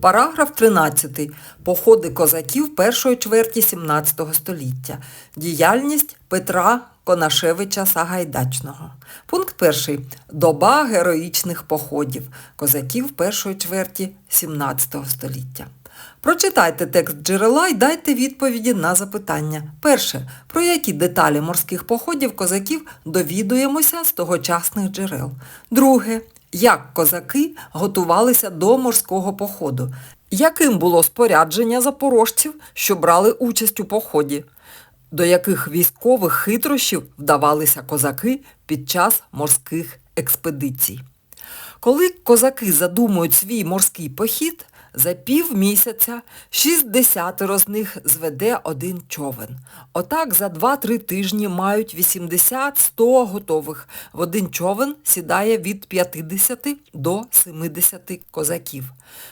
Параграф 13. Походи козаків першої чверті 17 століття. Діяльність Петра Конашевича Сагайдачного. Пункт 1. Доба героїчних походів козаків першої чверті 17 століття. Прочитайте текст джерела і дайте відповіді на запитання. Перше. Про які деталі морських походів козаків довідуємося з тогочасних джерел. Друге. Як козаки готувалися до морського походу? Яким було спорядження запорожців, що брали участь у поході? До яких військових хитрощів вдавалися козаки під час морських експедицій? Коли козаки задумують свій морський похід, за півмісяця 60 з них зведе один човен. Отак за 2-3 тижні мають 80-100 готових. В один човен сідає від 50 до 70 козаків.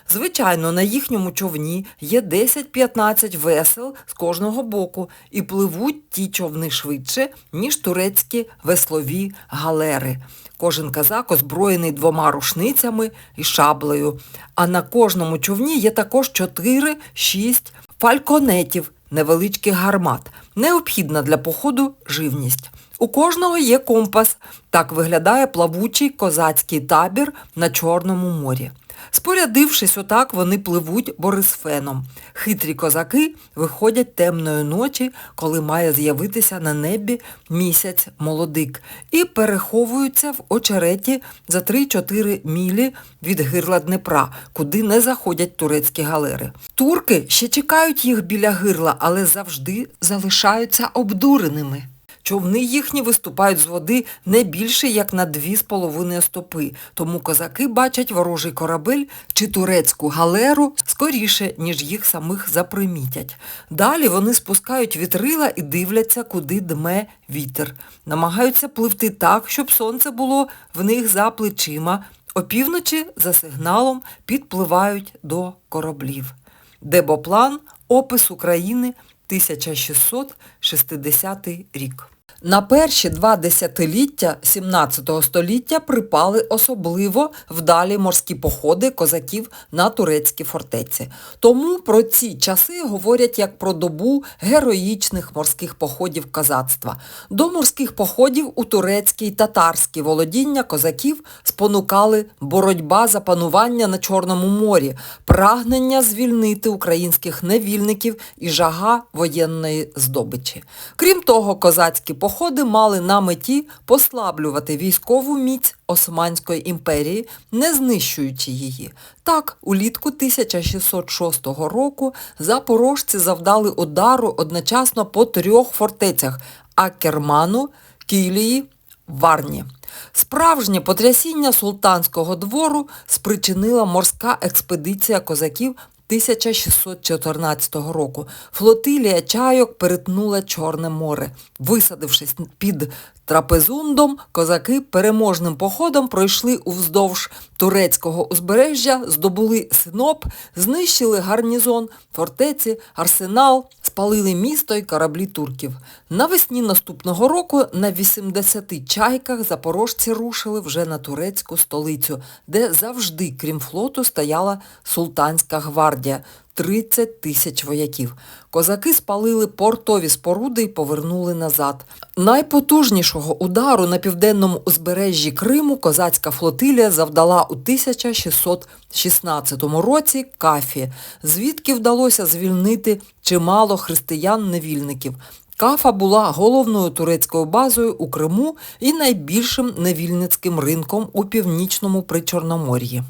Звичайно, на їхньому човні є 10-15 весел з кожного боку і пливуть ті човни швидше, ніж турецькі веслові галери. Кожен казак озброєний двома рушницями і шаблею, а на кожному човні є також 4-6 фальконетів, невеличких гармат, необхідна для походу живність. У кожного є компас. Так виглядає плавучий козацький табір на Чорному морі. Спорядившись отак, вони пливуть Борисфеном. Хитрі козаки виходять темної ночі, коли має з'явитися на небі місяць молодик, і переховуються в очереті за 3-4 мілі від гирла Днепра, куди не заходять турецькі галери. Турки ще чекають їх біля гирла, але завжди залишаються обдуреними. Човни їхні виступають з води не більше, як на дві з половиною стопи, тому козаки бачать ворожий корабель чи турецьку галеру скоріше, ніж їх самих запримітять. Далі вони спускають вітрила і дивляться, куди дме вітер. Намагаються пливти так, щоб сонце було в них за плечима. Опівночі за сигналом підпливають до кораблів. Дебоплан Опис України 1660 рік. На перші два десятиліття 17 століття припали особливо вдалі морські походи козаків на турецькі фортеці. Тому про ці часи говорять як про добу героїчних морських походів козацтва. До морських походів у турецькі й татарські володіння козаків спонукали боротьба за панування на Чорному морі, прагнення звільнити українських невільників і жага воєнної здобичі. Крім того, козацькі походи Походи мали на меті послаблювати військову міць Османської імперії, не знищуючи її. Так, улітку 1606 року запорожці завдали удару одночасно по трьох фортецях Акерману, Кілії, Варні. Справжнє потрясіння султанського двору спричинила морська експедиція козаків 1614 року флотилія чайок перетнула Чорне море. Висадившись під трапезундом, козаки переможним походом пройшли уздовж турецького узбережжя, здобули синоп, знищили гарнізон, фортеці, арсенал, спалили місто і кораблі турків. Навесні наступного року на 80 чайках запорожці рушили вже на турецьку столицю, де завжди, крім флоту, стояла султанська гвардія. 30 тисяч вояків. Козаки спалили портові споруди і повернули назад. Найпотужнішого удару на південному узбережжі Криму козацька флотилія завдала у 1616 році Кафі, звідки вдалося звільнити чимало християн-невільників. Кафа була головною турецькою базою у Криму і найбільшим невільницьким ринком у північному Причорномор'ї.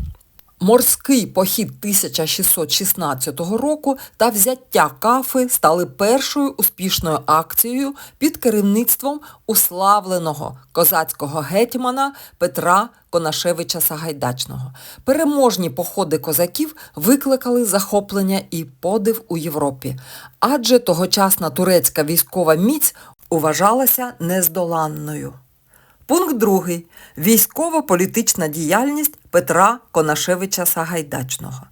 Морський похід 1616 року та взяття кафи стали першою успішною акцією під керівництвом уславленого козацького гетьмана Петра Конашевича Сагайдачного. Переможні походи козаків викликали захоплення і подив у Європі, адже тогочасна турецька військова міць вважалася нездоланною. Пункт 2. Військово-політична діяльність Петра Конашевича Сагайдачного.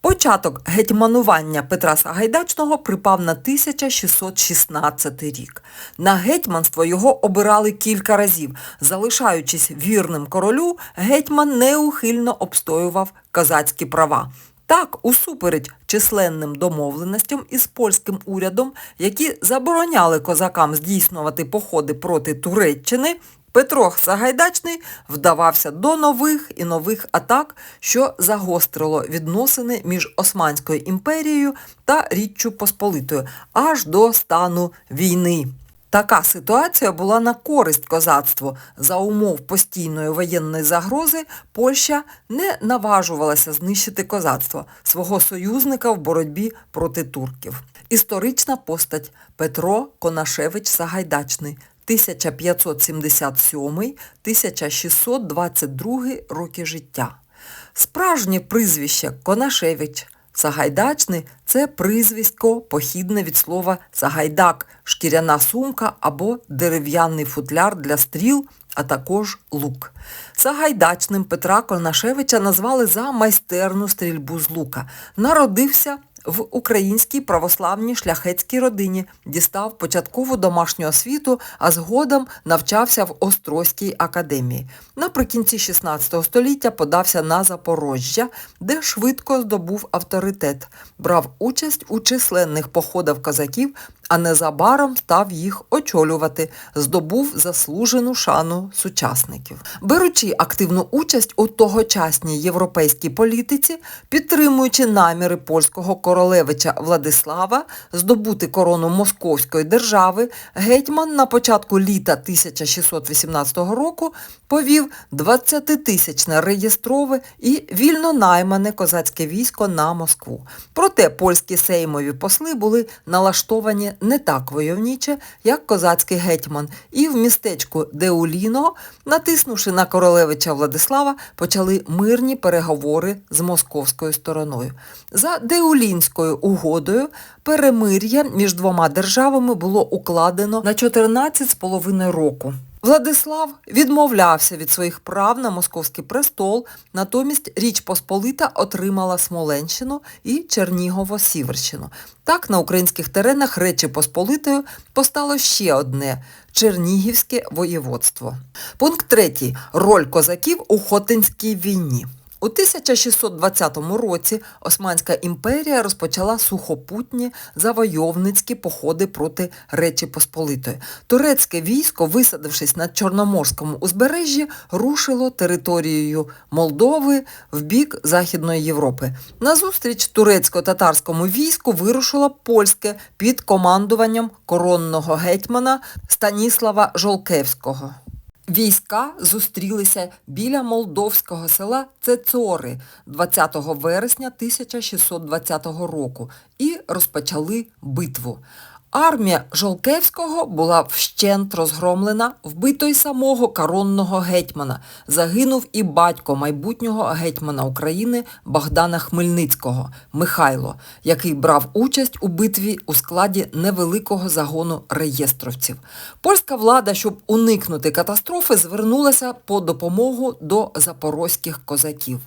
Початок гетьманування Петра Сагайдачного припав на 1616 рік. На гетьманство його обирали кілька разів. Залишаючись вірним королю, гетьман неухильно обстоював козацькі права. Так, усупереч численним домовленостям із польським урядом, які забороняли козакам здійснювати походи проти Туреччини, Петро Сагайдачний вдавався до нових і нових атак, що загострило відносини між Османською імперією та Річчю Посполитою аж до стану війни. Така ситуація була на користь козацтву. За умов постійної воєнної загрози Польща не наважувалася знищити козацтво, свого союзника в боротьбі проти турків. Історична постать Петро Конашевич Сагайдачний 1577-1622 роки життя. Справжнє прізвище Конашевич Сагайдачний це прізвисько похідне від слова Сагайдак, шкіряна сумка або дерев'яний футляр для стріл, а також лук. Сагайдачним Петра Конашевича назвали за майстерну стрільбу з лука. Народився в українській православній шляхетській родині, дістав початкову домашню освіту, а згодом навчався в Острозькій академії. Наприкінці 16 століття подався на Запорожжя, де швидко здобув авторитет, брав участь у численних походах козаків, а незабаром став їх очолювати, здобув заслужену шану сучасників. Беручи активну участь у тогочасній європейській політиці, підтримуючи наміри польського королевича Владислава здобути корону Московської держави, гетьман на початку літа 1618 року повів 20-тисячне реєстрове і вільно наймане козацьке військо на Москву. Проте польські сеймові посли були налаштовані не так войовніче, як козацький гетьман, і в містечку Деуліно, натиснувши на королевича Владислава, почали мирні переговори з московською стороною. За Деулінською угодою перемир'я між двома державами було укладено на 14,5 року. Владислав відмовлявся від своїх прав на московський престол, натомість Річ Посполита отримала Смоленщину і Чернігово-Сіверщину. Так на українських теренах Речі Посполитою постало ще одне Чернігівське воєводство. Пункт третій. Роль козаків у Хотинській війні. У 1620 році Османська імперія розпочала сухопутні завойовницькі походи проти Речі Посполитої. Турецьке військо, висадившись на Чорноморському узбережжі, рушило територією Молдови в бік Західної Європи. Назустріч турецько-татарському війську вирушило польське під командуванням коронного гетьмана Станіслава Жолкевського. Війська зустрілися біля молдовського села Цецори 20 вересня 1620 року і розпочали битву. Армія Жолкевського була вщент розгромлена, вбито й самого коронного гетьмана. Загинув і батько майбутнього гетьмана України Богдана Хмельницького Михайло, який брав участь у битві у складі невеликого загону реєстровців. Польська влада, щоб уникнути катастрофи, звернулася по допомогу до запорозьких козаків.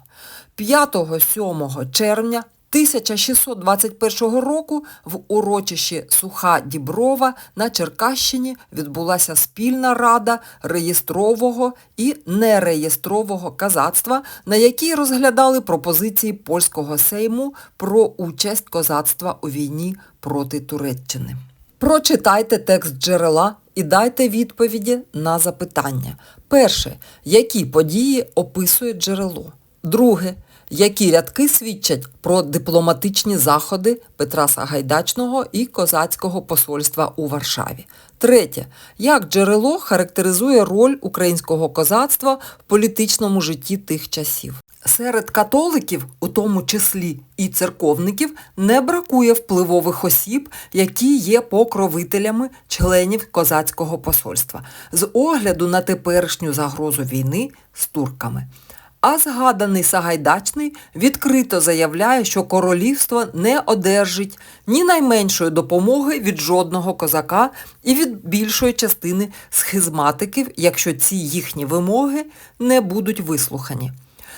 5-7 червня 1621 року в урочищі Суха Діброва на Черкащині відбулася спільна рада реєстрового і нереєстрового казацтва, на якій розглядали пропозиції польського сейму про участь козацтва у війні проти Туреччини. Прочитайте текст джерела і дайте відповіді на запитання. Перше. Які події описує джерело? Друге. Які рядки свідчать про дипломатичні заходи Петра Сагайдачного і козацького посольства у Варшаві? Третє. Як джерело характеризує роль українського козацтва в політичному житті тих часів? Серед католиків, у тому числі і церковників, не бракує впливових осіб, які є покровителями членів козацького посольства, з огляду на теперішню загрозу війни з турками. А згаданий Сагайдачний відкрито заявляє, що королівство не одержить ні найменшої допомоги від жодного козака і від більшої частини схизматиків, якщо ці їхні вимоги не будуть вислухані.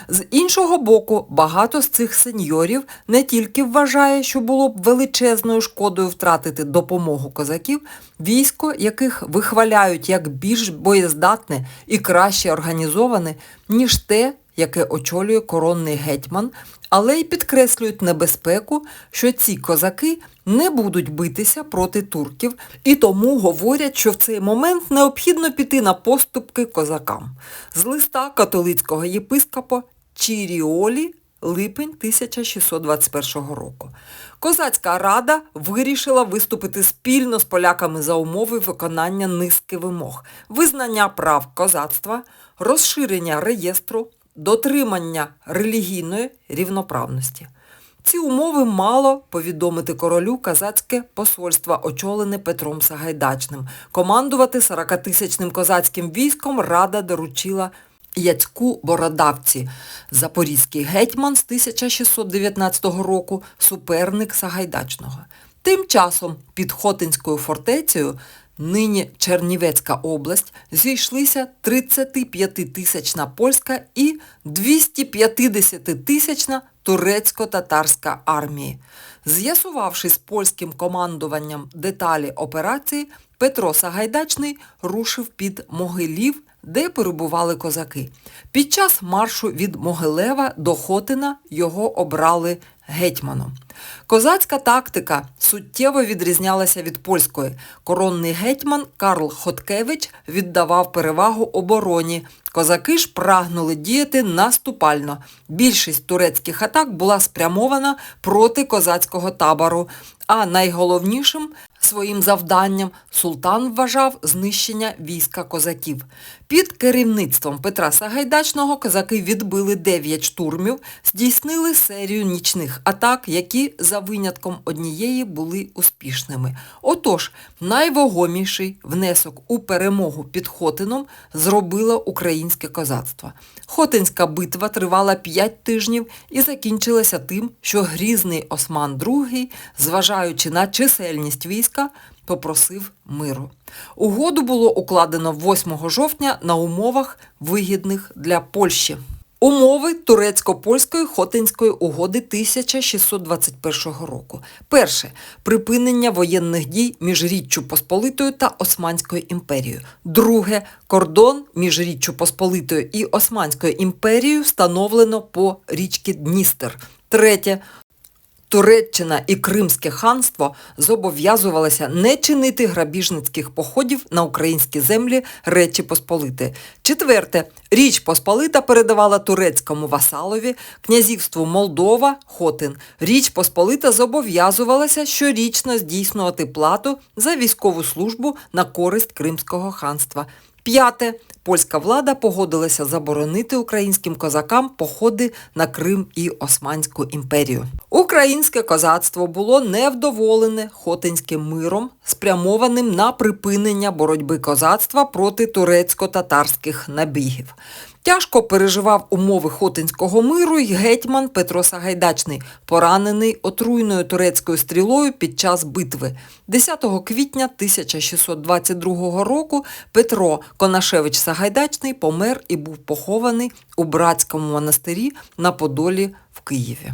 З іншого боку, багато з цих сеньорів не тільки вважає, що було б величезною шкодою втратити допомогу козаків, військо, яких вихваляють як більш боєздатне і краще організоване, ніж те, яке очолює коронний гетьман, але й підкреслюють небезпеку, що ці козаки не будуть битися проти турків і тому говорять, що в цей момент необхідно піти на поступки козакам. З листа католицького єпископа Чіріолі липень 1621 року. Козацька рада вирішила виступити спільно з поляками за умови виконання низки вимог, визнання прав козацтва, розширення реєстру, дотримання релігійної рівноправності. Ці умови мало повідомити королю казацьке посольство, очолене Петром Сагайдачним. Командувати 40-тисячним козацьким військом рада доручила Яцьку Бородавці, запорізький гетьман з 1619 року, суперник Сагайдачного. Тим часом під Хотинською фортецею, нині Чернівецька область, зійшлися 35-тисячна польська і 250-тисячна турецько-татарська армії. З'ясувавши з польським командуванням деталі операції, Петро Сагайдачний рушив під Могилів, де перебували козаки. Під час маршу від Могилева до Хотина його обрали гетьманом. Козацька тактика суттєво відрізнялася від польської. Коронний гетьман Карл Хоткевич віддавав перевагу обороні. Козаки ж прагнули діяти наступально. Більшість турецьких атак була спрямована проти козацького табору, а найголовнішим своїм завданням султан вважав знищення війська козаків. Під керівництвом Петра Сагайдачного козаки відбили 9 штурмів, здійснили серію нічних атак, які за винятком однієї були успішними. Отож, найвагоміший внесок у перемогу під Хотином зробило українське козацтво. Хотинська битва тривала 5 тижнів і закінчилася тим, що грізний Осман II, зважаючи на чисельність війська, попросив миру. Угоду було укладено 8 жовтня на умовах вигідних для Польщі. Умови турецько-польської Хотинської угоди 1621 року. Перше припинення воєнних дій між Річчю Посполитою та Османською імперією. Друге кордон між Річчю Посполитою і Османською імперією встановлено по річці Дністер. Третє Туреччина і Кримське ханство зобов'язувалися не чинити грабіжницьких походів на українські землі Речі Посполити. Четверте, Річ Посполита передавала турецькому васалові князівству Молдова Хотин. Річ Посполита зобов'язувалася щорічно здійснювати плату за військову службу на користь Кримського ханства. П'яте. Польська влада погодилася заборонити українським козакам походи на Крим і Османську імперію. Українське козацтво було невдоволене Хотинським миром, спрямованим на припинення боротьби козацтва проти турецько-татарських набігів. Тяжко переживав умови Хотинського миру й гетьман Петро Сагайдачний, поранений отруйною турецькою стрілою під час битви. 10 квітня 1622 року Петро Конашевич Сагайдачний помер і був похований у братському монастирі на Подолі в Києві.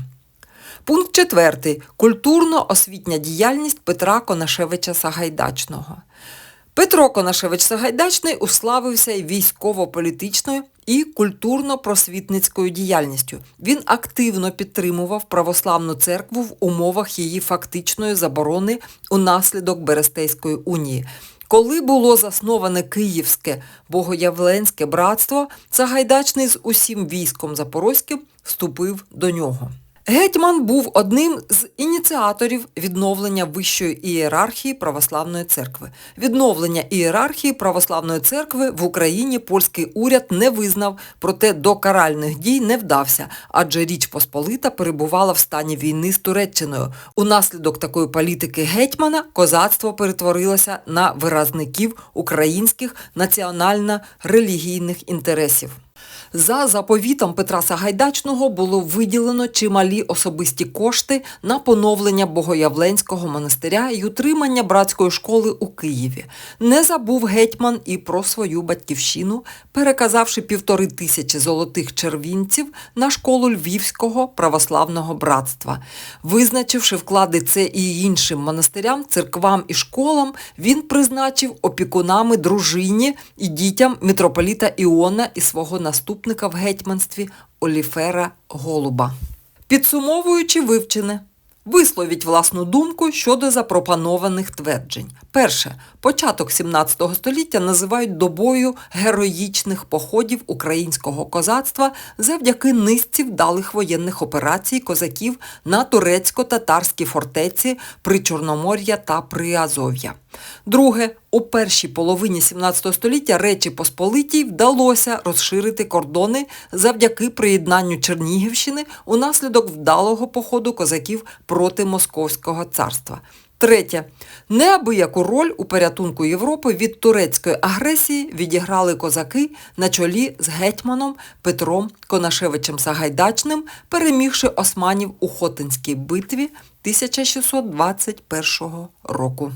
Пункт 4. Культурно-освітня діяльність Петра Конашевича Сагайдачного. Петро Конашевич Сагайдачний уславився військово-політичною і культурно-просвітницькою діяльністю. Він активно підтримував православну церкву в умовах її фактичної заборони унаслідок Берестейської унії. Коли було засноване Київське Богоявленське братство, Сагайдачний з усім військом Запорозьким вступив до нього. Гетьман був одним з ініціаторів відновлення вищої ієрархії православної церкви. Відновлення ієрархії православної церкви в Україні польський уряд не визнав, проте до каральних дій не вдався, адже Річ Посполита перебувала в стані війни з Туреччиною. Унаслідок такої політики гетьмана козацтво перетворилося на виразників українських національно-релігійних інтересів. За заповітом Петра Сагайдачного було виділено чималі особисті кошти на поновлення Богоявленського монастиря і утримання братської школи у Києві. Не забув гетьман і про свою батьківщину, переказавши півтори тисячі золотих червінців на школу Львівського православного братства. Визначивши вклади це і іншим монастирям, церквам і школам, він призначив опікунами дружині і дітям митрополіта Іона і свого наступника в гетьманстві Оліфера Голуба. Підсумовуючи вивчене, висловіть власну думку щодо запропонованих тверджень. Перше, початок 17 століття називають добою героїчних походів українського козацтва завдяки низці вдалих воєнних операцій козаків на турецько-татарській фортеці при Чорномор'я та Приазов'я. Друге, у першій половині 17 століття Речі Посполитій вдалося розширити кордони завдяки приєднанню Чернігівщини унаслідок вдалого походу козаків проти Московського царства. Третє. Неабияку роль у порятунку Європи від турецької агресії відіграли козаки на чолі з гетьманом Петром Конашевичем Сагайдачним, перемігши османів у Хотинській битві 1621 року.